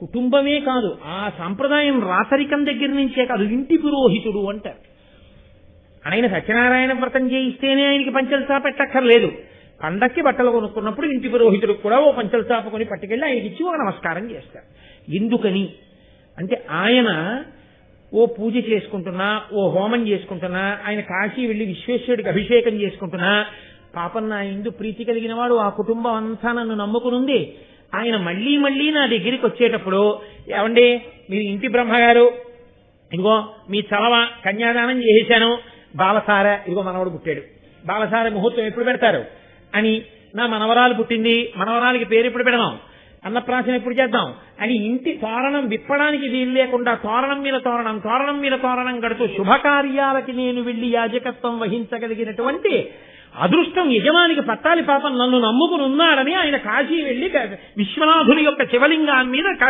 కుటుంబమే కాదు ఆ సాంప్రదాయం రాతరికం దగ్గర నుంచే కాదు ఇంటి పురోహితుడు అంటారు. ఆయన సత్యనారాయణ వ్రతం చేయిస్తేనే ఆయనకి పంచలసా పెట్టక్కర్లేదు పండక్కి బట్టలు కొనుక్కున్నప్పుడు ఇంటి పురోహితుడికి కూడా ఓ పంచలు చాపుకొని పట్టుకెళ్ళి ఆయనకి ఇచ్చి ఒక నమస్కారం చేస్తారు. ఎందుకని? అంటే ఆయన ఓ పూజ చేసుకుంటున్నా ఓ హోమం చేసుకుంటున్నా ఆయన కాశీ వెళ్ళి విశ్వేశ్వరుడికి అభిషేకం చేసుకుంటున్నా పాపం నా ఇందు ప్రీతి కలిగిన వాడు ఆ కుటుంబం అంతా నన్ను నమ్ముకునుంది. ఆయన మళ్ళీ మళ్ళీ నా దగ్గరికి వచ్చేటప్పుడు ఏమండి మీరు ఇంటి బ్రహ్మగారు ఇదిగో మీ చలవ కన్యాదానం చేసేశాను బాలసార ఇదిగో మనవడు పుట్టాడు. బాలసార ముహూర్తం ఎప్పుడు పెడతారు? అని నా మనవరాలు పుట్టింది మనవరాలకి పేరు ఎప్పుడు పెడదాం? అన్నప్రాసన ఎప్పుడు చేద్దాం? అని ఇంటి తోరణం విప్పడానికి వీలు లేకుండా తోరణం మీద తోరణం తోరణం మీద తోరణం కడుతూ శుభకార్యాలకి నేను వెళ్ళి యాజకత్వం వహించగలిగినటువంటి అదృష్టం యజమానికి పట్టాలి పాపం నన్ను నమ్ముకుని ఉన్నాడని ఆయన కాశీ వెళ్ళి విశ్వనాథుని యొక్క శివలింగాన్ని మీద